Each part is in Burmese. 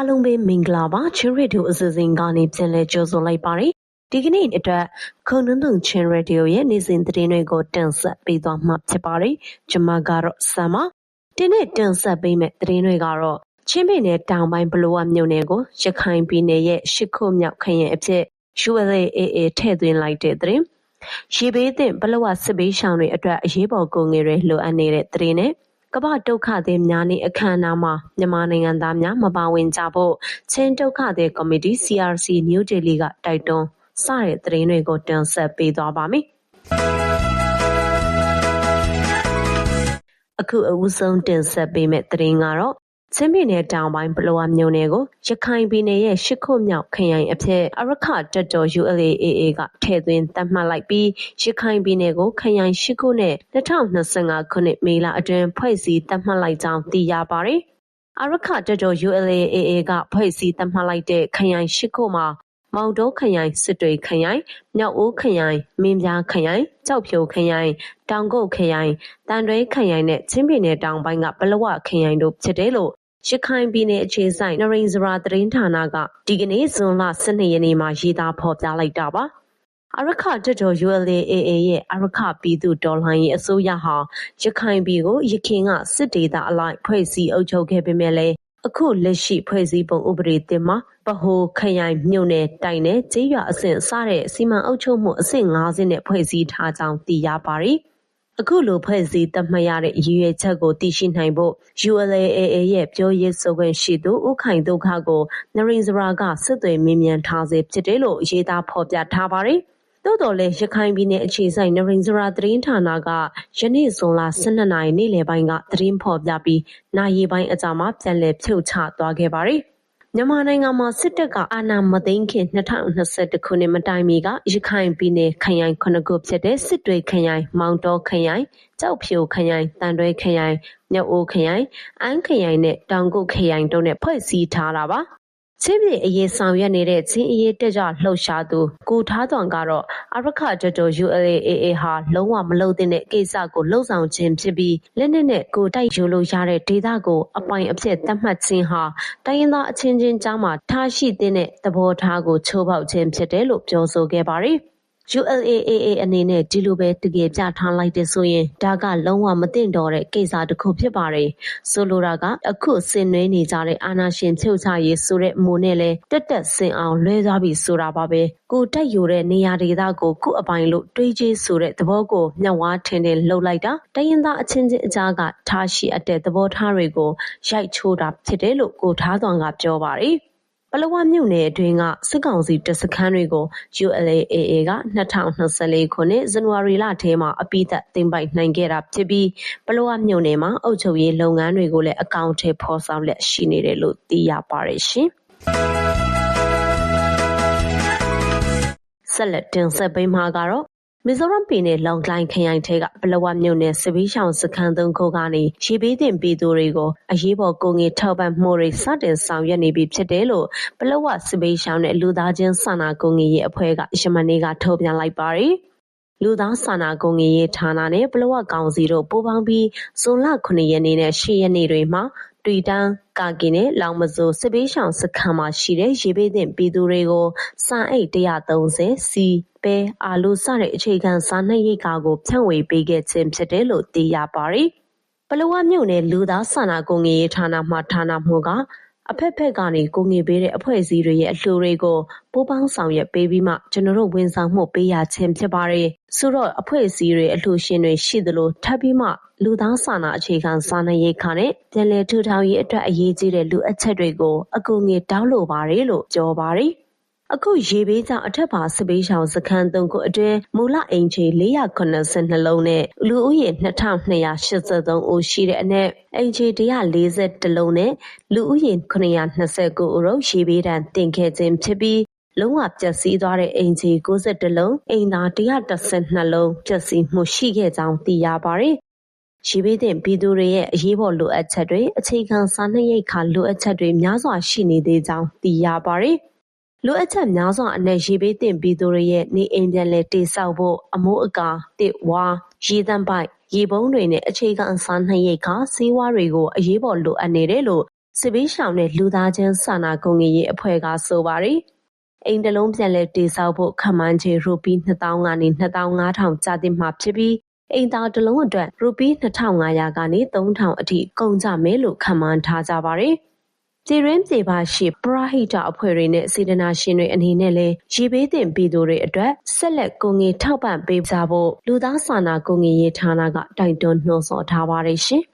အားလုံးပဲမင်္ဂလာပါချင်းရေဒီယိုအစီအစဉ်ကနေပြန်လည်ကြိုဆိုလိုက်ပါတယ်ဒီကနေ့အတွက်ခုံနှုံးနှုံချင်းရေဒီယိုရဲ့နေ့စဉ်သတင်းတွေကိုတင်ဆက်ပေးသွားမှာဖြစ်ပါတယ်ကျွန်မကတော့ဆမ်ပါဒီနေ့တင်ဆက်ပေးမယ့်သတင်းတွေကတော့ချင်းပြည်နယ်တောင်ပိုင်းဘလိုဝမြို့နယ်ကိုရခိုင်ပြည်နယ်ရဲ့ရှစ်ခုမြောက်ခရင်အဖြစ် ULAA ထည့်သွင်းလိုက်တဲ့သတင်းရေဘေးသင့်ဘလောဝစစ်ဘေးရှောင်တွေအတွက်အရေးပေါ်ကုန်ငွေတွေလိုအပ်နေတဲ့သတင်းနဲ့ ကမ္ဘာဒုက္ခသည်များနေ့အခမ်းအနားမှာမြန်မာနိုင်ငံသားများမပါဝင်ကြဖို့ချင်းဒုက္ခသည်ကော်မတီ CRC နယူးဒေလီကတိုက်တွန်းစတဲ့သတင်းတွေကိုတင်ဆက်ပေးသွားပါမယ်။အခုအဦးဆုံးတင်ဆက်ပေးမယ့်သတင်းကတော့ ချင်းပြည်နယ်တောင်ပိုင်းပလောဝမြို့နယ်ကိုရခိုင်ပြည်နယ်ရဲ့ရှစ်ခုမြောက်ခရိုင်အဖြစ်အရခတက်တော် ULAAA ကထည့်သွင်းသတ်မှတ်လိုက်ပြီးရခိုင်ပြည်နယ်ကိုခရိုင်ရှစ်ခုနဲ့2025ခုနှစ်မေလအတွင်းဖွဲ့စည်းသတ်မှတ်လိုက်ကြောင်းသိရပါတယ်။အရခတက်တော် ULAAA ကဖွဲ့စည်းသတ်မှတ်လိုက်တဲ့ခရိုင်ရှစ်ခုမှာမောင်တောခရိုင်စစ်တွေခရိုင်မြောက်ဦးခရိုင်မင်းပြားခရိုင်ကြောက်ဖြိုခရိုင်တောင်ကုတ်ခရိုင်တန်တွဲခရိုင်နဲ့ချင်းပြည်နယ်တောင်ပိုင်းကပလဝခရိုင်တို့ဖြစ်တယ်လို့ ရခိုင်ပြည်နယ်အခြေစိုက် နရိန်စရာသတင်းဌာနက ဒီကနေ့ ဇွန်လ12ရက်နေ့မှာ ရေးသားဖော်ပြလိုက်တာပါ။အာရက္ခတပ်တော် ULA/AA ရဲ့ အာရက္ခပြည်သူ့တော်လှန်ရေးအစိုးရဟာ ရခိုင်ပြည်ကို ယခင်က စစ်ဒေသအလိုက် ဖွဲ့စည်းအုပ်ချုပ်ခဲ့ပေမဲ့လည်း အခုလက်ရှိ ဖွဲ့စည်းပုံဥပဒေသစ်မှာ ဗဟို၊ခရိုင်၊မြို့နယ်၊တိုင်းနဲ့ ကျေးရွာအဆင့် စတဲ့ စီမံအုပ်ချုပ်မှု အဆင့် ၅ ဆင့်နဲ့ ဖွဲ့စည်းထားကြောင်း သိရပါတယ် အခုလိုဖွဲ့စည်းသတ်မှတ်ရတဲ့ရည်ရွယ်ချက်ကိုသိရှိနိုင်ဖို့ ULA/AA ရဲ့ပြောရေးဆိုခွင့်ရှိသူဦးခိုင်သုခကိုနရိန်စရာကဆက်သွယ်မေးမြန်းထားဆဲဖြစ်တယ်လို့ရေးသားဖော်ပြထားပါတယ်။သို့သော်လည်းရခိုင်ပြည်နယ်အခြေစိုက်နရိန်စရာသတင်းဌာနကယနေ့ဇွန်လ၁၂နာရီနေ့လယ်ပိုင်းကသတင်းဖော်ပြပြီးနာရီပိုင်းအကြာမှာပြန်လည်ဖြုတ်ချသွားခဲ့ပါတယ် မြန်မာနိုင်ငံမှာစစ်တပ်ကအာဏာမသိမ်းခင်၂၀၂၁ခုနှစ်မတိုင်မီကရခိုင်ပြည်နယ်ခရိုင်၇ခုဖြစ်တဲ့စစ်တွေခရိုင်၊မောင်တောခရိုင်၊ကျောက်ဖြူခရိုင်၊သံတွဲခရိုင်၊မြောက်ဦးခရိုင်၊အမ်းခရိုင်နဲ့တောင်ကုတ်ခရိုင်တို့နဲ့ဖွဲ့စည်းထားတာပါ ချင်းပြည်အရေးဆောင်ရွက်နေတဲ့ချင်းအရေးတက်ကြလှုပ်ရှားသူကိုထားသွန်ကတော့အရခတတော် ULAA ဟာလုံးဝမလုပ်တဲ့ကိစ္စကိုလှုံ့ဆော်ခြင်းဖြစ်ပြီးလက်နက်နဲ့ကိုတိုက်ယူလို့ရတဲ့ဒေသကိုအပိုင်အဖြစ်သတ်မှတ်ခြင်းဟာတိုင်းရင်းသားအချင်းချင်းကြားမှာထားရှိတဲ့သဘောထားကိုချိုးဖောက်ခြင်းဖြစ်တယ်လို့ပြောဆိုခဲ့ပါတယ်။ ULA/AA အနေနဲ့ဒီလိုပဲတကယ်ပြဌာန်းလိုက်တယ်ဆိုရင်ဒါကလုံးဝမသင့်တော်တဲ့ကိစ္စတခုဖြစ်ပါတယ်။ဆိုလိုတာကအခုဆင်နွှဲနေကြတဲ့အာဏာရှင်ဖြုတ်ချရေးဆိုတဲ့မူနဲ့လည်းတက်တက်ဆင်အောင်လွဲသွားပြီဆိုတာပါပဲ။ကိုယ်တိုက်ယူတဲ့နေရာဒေသကိုကိုယ့်အပိုင်လို့တွေးကြေးဆိုတဲ့သဘောကိုမျက်ဝါးထင်ထင်လုပ်လိုက်တာ။တိုင်းရင်းသားအချင်းချင်းအကြားကထားရှိအပ်တဲ့သဘောထားတွေကိုရိုက်ချိုးတာဖြစ်တယ်လို့ကိုထားသွန်ကပြောပါတယ်။ ပလက်ဝမြို့နယ်အတွင်းကစစ်ကောင်စီတပ်စခန်းတွေကို ULA/AA က၂၀၂၄ခုနှစ်ဇန်နဝါရီလထဲမှာအပြီးသတ်သိမ်းပိုက်နိုင်ခဲ့တာဖြစ်ပြီးပလက်ဝမြို့နယ်မှာအုပ်ချုပ်ရေးလုပ်ငန်းတွေကိုလည်းအကောင်အထည်ဖော်ဆောင်လျက်ရှိနေတယ်လို့သိရပါတယ်ရှင်။ဆက်လက်တင်ဆက်ပေးမှာကတော့ မီဇိုရမ်ပြည်နယ်လောင်ကိုင်းခရိုင်ထဲကပလက်ဝမြို့နယ်စစ်ဘေးရှောင်စခန်းသုံးခုကနေရေဘေးသင့်ပြည်သူတွေကိုအရေးပေါ်ကူညီထောက်ပံ့မှုတွေစတင်ဆောင်ရွက်နေပြီဖြစ်တယ်လို့ပလက်ဝစစ်ဘေးရှောင်နဲ့လူသားချင်းစာနာကူညီရေးအဖွဲ့ကယမနေ့ကထုတ်ပြန်လိုက်ပါတယ်။လူသားစာနာကူညီရေးဌာနနဲ့ပလက်ဝကောင်စီတို့ပူးပေါင်းပြီးဇွန်လ9ရက်နေ့နဲ့10ရက်နေ့တွေမှာ တွီတန်း၊ကာကီနဲ့လောင်မဇိုစစ်ဘေးရှောင်စခန်းမှာရှိတဲ့ရေဘေးသင့်ပြည်သူတွေကိုဆန်အိတ်၁၃၀၊ဆီ၊ပဲ၊အာလူးစတဲ့အခြေခံစားနပ်ရိက္ခာကိုဖြန့်ဝေပေးခဲ့ခြင်းဖြစ်တယ်လို့သိရပါတယ်။ပလက်ဝမြို့နယ်လူသားစာနာကူညီရေးဌာနမှဌာနမှူးက အဖက်ဖက်ကနေ ကူညီပေးတဲ့ အဖွဲ့အစည်းတွေရဲ့ အလှူတွေကို ပူးပေါင်းဆောင်ရွက်ပေးပြီးမှ ကျွန်တော်တို့ ဝန်ဆောင်မှုပေးရခြင်း ဖြစ်ပါတယ်။ဆိုတော့ အဖွဲ့အစည်းတွေ အလှူရှင်တွေ ရှိသလို ထပ်ပြီးမှ လူသားစာနာ အခြေခံ စားနပ်ရိက္ခာနဲ့ ပြန်လည်ထူထောင်ရေးအတွက် အရေးကြီးတဲ့ လိုအပ်ချက်တွေကို အကူအညီ တောင်းလိုပါတယ် လို့ ပြောပါတယ်။ အခုရေဘေးကြောင့်အထက်ပါစစ်ဘေးရှောင်စခန်း၃ခုအတွင်းမူလအိမ်ခြေ၄၇၂လုံးနဲ့လူဦးရေ၂၂၈၃ဦးရှိတဲ့အနက်အိမ်ခြေ၁၄၁လုံးနဲ့လူဦးရေ၇၂၉ဦးတို့ရေဘေးဒဏ်သင့်ခဲ့ခြင်းဖြစ်ပြီးလုံးဝပျက်စီးသွားတဲ့အိမ်ခြေ၉၁လုံး၊အိမ်သာ၁၁၂လုံးပျက်စီးမှုရှိခဲ့ကြောင်းသိရပါတယ်။ရေဘေးသင့်ပြည်သူတွေရဲ့အရေးပေါ်လိုအပ်ချက်တွေ၊အခြေခံစားနပ်ရိက္ခာလိုအပ်ချက်တွေများစွာရှိနေသေးကြောင်းသိရပါတယ်။ လိုအပ်ချက်များစွာအနက်ရေဘေးသင့်ပြည်သူတွေရဲ့နေအိမ်ပြန်လည်တည်ဆောက်ဖို့၊အမိုးအကာ၊သစ်ဝါး၊ရေသန့်ပိုက်၊ရေပုံးတွေနဲ့အခြေခံစားနပ်ရိက္ခာ၊ဆေးဝါးတွေကိုအရေးပေါ်လိုအပ်နေတယ်လို့စစ်ဘေးရှောင်တဲ့လူသားချင်းစာနာကူညီရေးအဖွဲ့ကဆိုပါတယ်။အိမ်တစ်လုံးပြန်လည်တည်ဆောက်ဖို့ခန့်မှန်းခြေရူပီ2000ကနေ2500ကျသင့်မှာဖြစ်ပြီးအိမ်သားတစ်လုံးအတွက်ရူပီ2500ကနေ3000အထိကုန်ကြမယ်လို့ခန့်မှန်းထားကြပါတယ်။ ပြည်ရင်းပြည်ပရှိ ပရဟိတအဖွဲ့တွေနဲ့ စေတနာရှင်တွေအနေနဲ့လည်း ရေဘေးသင့်ပြည်သူတွေအတွက် ဆက်လက် ကူညီထောက်ပံ့ပေးကြဖို့ လူသားစာနာကူညီရေးဌာနက တိုက်တွန်းနှိုးဆော်ထားပါတယ်ရှင်။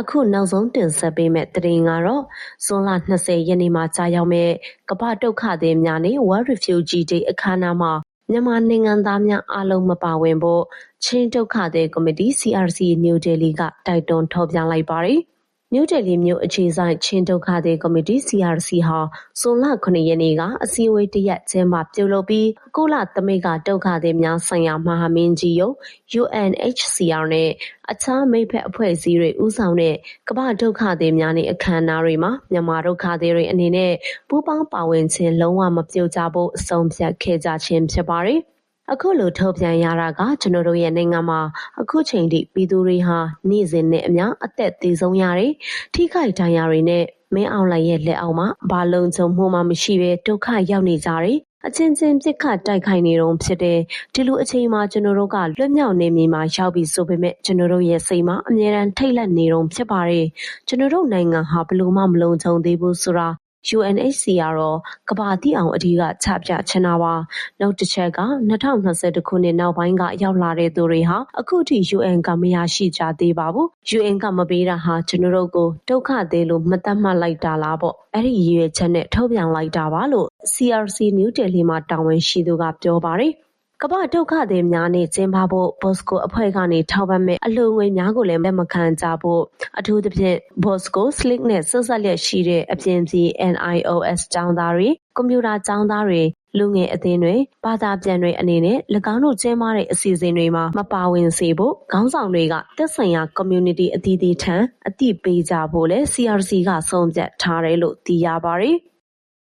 အခုနောက်ဆုံးတင်ဆက်ပေးမယ့် သတင်းကတော့ ဇွန်လ20ရက်နေ့မှာကြာရောက်မဲ့ကမ္ဘာဒုက္ခသည်များနဲ့ World Refugee Day အခမ်းအနားမှာ မြန်မာနိုင်ငံသားများအားလုံးမပါဝင်ဖို့ ချင်းဒုက္ခသည်ကော်မတီ CRC နယူးဒေလီက တိုက်တွန်း ထုတ်ပြန်လိုက်ပါတယ်။ နယူးဒေလီမြို့အခြေစိုက်ချင်းဒုက္ခသည်ကော်မတီ CRC ဟာဇွန်လ9ရက်နေ့ကအစည်းအဝေးတရက်ကျင်းပပြုလုပ်ပြီးကုလသမဂ္ဂဒုက္ခသည်များဆိုင်ရာမဟာမင်းကြီးရုံး UNHCR နဲ့အခြားမိတ်ဖက်အဖွဲ့အစည်းတွေဦးဆောင်တဲ့ကမ္ဘာဒုက္ခသည်များနေ့အခမ်းအနားတွေမှာမြန်မာဒုက္ခသည်တွေအနေနဲ့ပူးပေါင်းပါဝင်ခြင်းလုံးဝမပြုတ်ကြဖို့အဆုံးဖြတ်ခဲ့ကြခြင်းဖြစ်ပါတယ်။ အခုလိုထုတ်ပြန်ရတာကကျွန်တော်တို့ရဲ့နိုင်ငံမှာအခုချိန်ထိပြည်သူတွေဟာနေ့စဉ်နဲ့အမျှအသက်သေဆုံးရတယ်။ထိခိုက်ဒဏ်ရာတွေနဲ့မင်းအောင်လှိုင်ရဲ့လက်အောက်မှာဘာလုံခြုံမှုမှမရှိဘဲဒုက္ခရောက်နေကြတယ်။အချင်းချင်းပြစ်ခတ်တိုက်ခိုက်နေတုံးဖြစ်တယ်။ဒီလိုအချိန်မှာကျွန်တော်တို့ကလွတ်မြောက်နေမြေမှာရောက်ပြီဆိုပေမဲ့ကျွန်တော်တို့ရဲ့စိတ်မှာအမြဲတမ်းထိတ်လန့်နေတုံးဖြစ်ပါတယ်။ကျွန်တော်တို့နိုင်ငံဟာဘလို့မှမလုံခြုံသေးဘူးဆိုတာ UNHCR တော့ကမ္ဘာသိအောင်အဓိကချပြချင်တာပါ။နောက်တစ်ချက်က2021ခုနှစ်နောက်ပိုင်းကရောက်လာတဲ့သူတွေဟာအခုထိ UN ကမရရှိကြသေးပါဘူး။ UN ကမပေးတာဟာကျွန်တော်တို့ကိုဒုက္ခသေးလို့မသတ်မှတ်လိုက်တာလားပေါ့။အဲ့ဒီရည်ရွယ်ချက်နဲ့ထုတ်ပြန်လိုက်တာပါလို့ CRC နယူးဒေလီမှာတာဝန်ရှိသူကပြောပါတယ်။ ကမ္ဘာ့ဒုက္ခသည်များနေ့ကျင်းပဖို့ Bosco အဖွဲ့ကနေထောက်ပံ့မယ့်အလှူငွေများကိုလည်းလက်မခံကြဖို့အထူးသဖြင့် Bosco Slick နဲ့ဆက်စပ်လျက်ရှိတဲ့အပြင်ပြည် NIOS ကျောင်းသားတွေကွန်ပျူတာကျောင်းသားတွေလူငယ်အသင်းတွေဘာသာပြန်တွေအနေနဲ့၎င်းတို့ကျင်းပတဲ့အစီအစဉ်တွေမှာမပါဝင်စေဖို့ခေါင်းဆောင်တွေကသက်ဆိုင်ရာ community အသီးသီးထံအသိပေးကြဖို့လဲ CRC ကဆုံးဖြတ်ထားတယ်လို့သိရပါတယ်။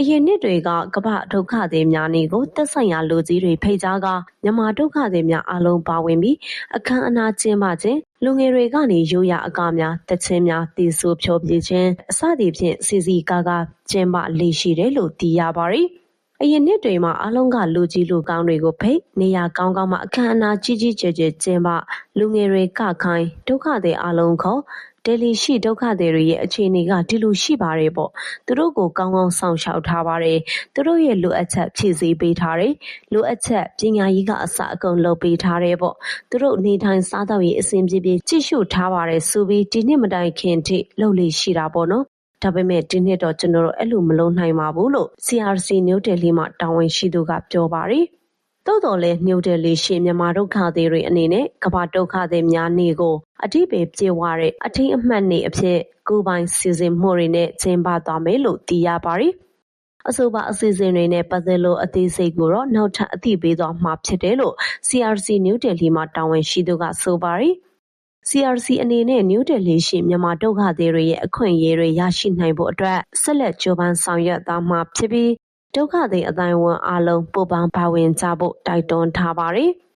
အရင်နှစ်တွေက ကမ္ဘာ့ဒုက္ခသည်များနေ့ကို သက်ဆိုင်ရာလူကြီးတွေဖိတ်ကြားကာ မြန်မာဒုက္ခသည်များအားလုံးပါဝင်ပြီး အခမ်းအနားကျင်းပခြင်း၊လူငယ်တွေကနေ ရိုးရာအကများ၊သီချင်းများ သီဆိုဖျော်ဖြေခြင်းအစသည်ဖြင့် စည်စည်ကားကား ကျင်းပလေ့ရှိတယ်လို့ သိရပါတယ်။အရင်နှစ်တွေမှာ အားလုံးက လူကြီးလူကောင်းတွေကိုဖိတ်၊နေရာကောင်းကောင်းမှာ အခမ်းအနားကြီးကြီးကျယ်ကျယ်ကျင်းပ၊လူငယ်တွေကခိုင်း၊ဒုက္ခသည်အားလုံးခေါ် ဒယ်လီရှိဒုက္ခသည်တွေရဲ့အခြေအနေကဒီလိုရှိပါတယ်ပေါ့။သူတို့ကိုကောင်းကောင်းစောင့်ရှောက်ထားပါတယ်။သူတို့ရဲ့လိုအပ်ချက်ဖြည့်ဆည်းပေးထားတယ်။လိုအပ်ချက်ပညာရေးကအစအကုန်လုပ်ပေးထားတယ်ပေါ့။သူတို့နေထိုင်စားသောက်ရေးအဆင်ပြေပြေကြည့်ရှုထားပါတယ်ဆိုပြီးဒီနှစ်မတိုင်ခင်ထိလုပ်လေ့ရှိတာပေါ့နော်။ဒါပေမဲ့ဒီနှစ်တော့ကျွန်တော်တို့အဲ့လိုမလုပ်နိုင်ပါဘူးလို့ CRC နယူးဒေလီမှာတာဝန်ရှိသူကပြောပါတယ်။သို့သော်လည်းနယူးဒေလီရှိမြန်မာဒုက္ခသည်တွေအနေနဲ့ကမ္ဘာဒုက္ခသည်များနေ့ကို အဓိပ္ပါယ်ပြည့်ဝတဲ့အထိမ်းအမှတ်နေ့အဖြစ်ကိုယ်ပိုင်စီစဉ်မှုတွေနဲ့ကျင်းပသွားမယ်လို့သိရပါတယ်။အဆိုပါအစီအစဉ်တွေနဲ့ပတ်သက်လို့အသေးစိတ်ကိုတော့နောက်ထပ်အသိပေးသွားမှာဖြစ်တယ်လို့ CRC နယူးဒေလီမှာတာဝန်ရှိသူကဆိုပါတယ်။ CRC အနေနဲ့နယူးဒေလီရှိမြန်မာဒုက္ခသည်တွေရဲ့အခွင့်အရေးတွေရရှိနိုင်ဖို့အတွက်ဆက်လက်ကြိုးပမ်းဆောင်ရွက်သွားမှာဖြစ်ပြီးဒုက္ခသည်အသိုင်းအဝန်းအားလုံးပူးပေါင်းပါဝင်ကြဖို့တိုက်တွန်းထားပါတယ်။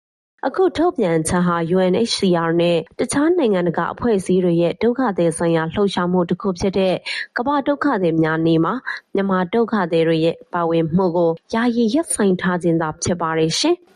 အခုထုတ်ပြန်ချက်ဟာ UNHCR နဲ့တခြားနိုင်ငံတကာအဖွဲ့အစည်းတွေရဲ့ဒုက္ခသည်ဆိုင်ရာလှုပ်ရှားမှုတစ်ခုဖြစ်တဲ့ကမ္ဘာဒုက္ခသည်များနေ့မှာမြန်မာဒုက္ခသည်တွေရဲ့ပါဝင်မှုကိုယာယီရပ်ဆိုင်းထားခြင်းသာဖြစ်ပါတယ်ရှင်။